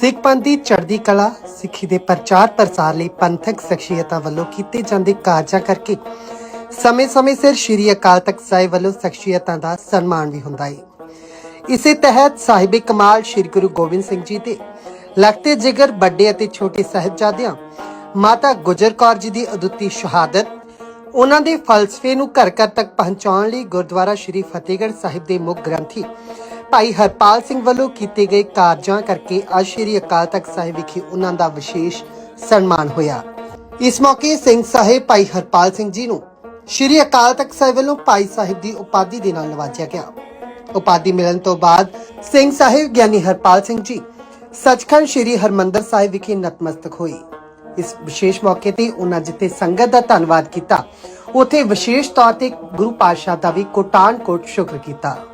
ਸਿੱਖ ਪੰਥ ਦੀ ਚੜ੍ਹਦੀ ਕਲਾ, ਸਿੱਖੀ ਦੇ ਪ੍ਰਚਾਰ ਪ੍ਰਸਾਰ ਲਈ ਪੰਥਕ ਸ਼ਖਸੀਅਤਾਂ ਵੱਲੋਂ ਕੀਤੇ ਜਾਂਦੇ ਕਾਰਜਾਂ ਕਰਕੇ ਸਮੇਂ-ਸਮੇਂ ਸਿਰ ਸ਼੍ਰੀ ਅਕਾਲ ਤਖਤ ਸਾਹਿਬ ਵੱਲੋਂ ਸ਼ਖਸੀਅਤਾਂ ਦਾ ਸਨਮਾਨ ਵੀ ਹੁੰਦਾ ਹੈ ਇਸੇ ਤਹਿਤ ਸਾਹਿਬੇ ਕਮਾਲ ਸ੍ਰੀ ਗੁਰੂ ਗੋਬਿੰਦ ਸਿੰਘ ਜੀ ਦੇ ਲਖਤੇ ਜਿਗਰ ਵੱਡੇ ਅਤੇ ਛੋਟੇ ਸਾਹਿਬਜ਼ਾਦਿਆਂ ਮਾਤਾ ਗੁਜਰ ਕੌਰ ਜੀ ਦੀ ਅਦੁੱਤੀ ਸ਼ਹਾਦਤ, ਉਹਨਾਂ ਦੇ ਫਲਸਫੇ ਨੂੰ ਘਰ ਘਰ ਤੱਕ ਪਹੁੰਚਾਉਣ ਲਈ ਗੁਰਦੁਆਰਾ ਸ੍ਰੀ ਫਤਿਹਗੜ੍ਹ ਸਾਹਿਬ ਦੇ ਮੁੱਖ ਗ੍ਰੰਥੀ ਭਾਈ ਹਰਪਾਲ ਸਿੰਘ ਵੱਲੋਂ ਕੀਤੇ ਗਏ ਕਾਰਜਾਂ ਕਰਕੇ ਅੱਜ ਸ੍ਰੀ ਅਕਾਲ ਤਖਤ ਸਾਹਿਬ ਵਿਖੇ ਉਹਨਾਂ ਦਾ ਵਿਸ਼ੇਸ਼ ਸਨਮਾਨ ਹੋਇਆ। ਇਸ ਮੌਕੇ ਸਿੰਘ ਸਾਹਿਬ ਭਾਈ ਹਰਪਾਲ ਸਿੰਘ ਜੀ ਨੂੰ ਸ੍ਰੀ ਅਕਾਲ ਤਖਤ ਸਾਹਿਬ ਵੱਲੋਂ ਭਾਈ ਸਾਹਿਬ ਦੀ ਉਪਾਧੀ ਦੇ ਨਾਲ ਨਵਾਜਿਆ ਗਿਆ। ਉਪਾਧੀ ਮਿਲਣ ਤੋਂ ਬਾਅਦ ਸਿੰਘ ਸਾਹਿਬ ਗਿਆਨੀ ਹਰਪਾਲ ਸਿੰਘ ਜੀ ਸੱਚਖੰਡ ਸ੍ਰੀ ਹਰਮੰਦਰ ਸਾਹਿਬ ਵਿਖੇ ਨਤਮਸਤਕ ਹੋਏ। ਇਸ ਵਿਸ਼ੇਸ਼ ਮੌਕੇ ਤੇ ਉਹਨਾਂ ਜਿੱਥੇ ਸੰਗਤ ਦਾ ਧੰਨਵਾਦ ਕੀਤਾ, ਉਥੇ ਵਿਸ਼ੇਸ਼ ਤੌਰ ਤੇ ਗੁਰੂ ਪਾਤਸ਼ਾਹ ਦਾ ਵੀ ਕੋਟਾਨ ਕੋਟ ਸ਼ੁਕਰ ਕੀਤਾ।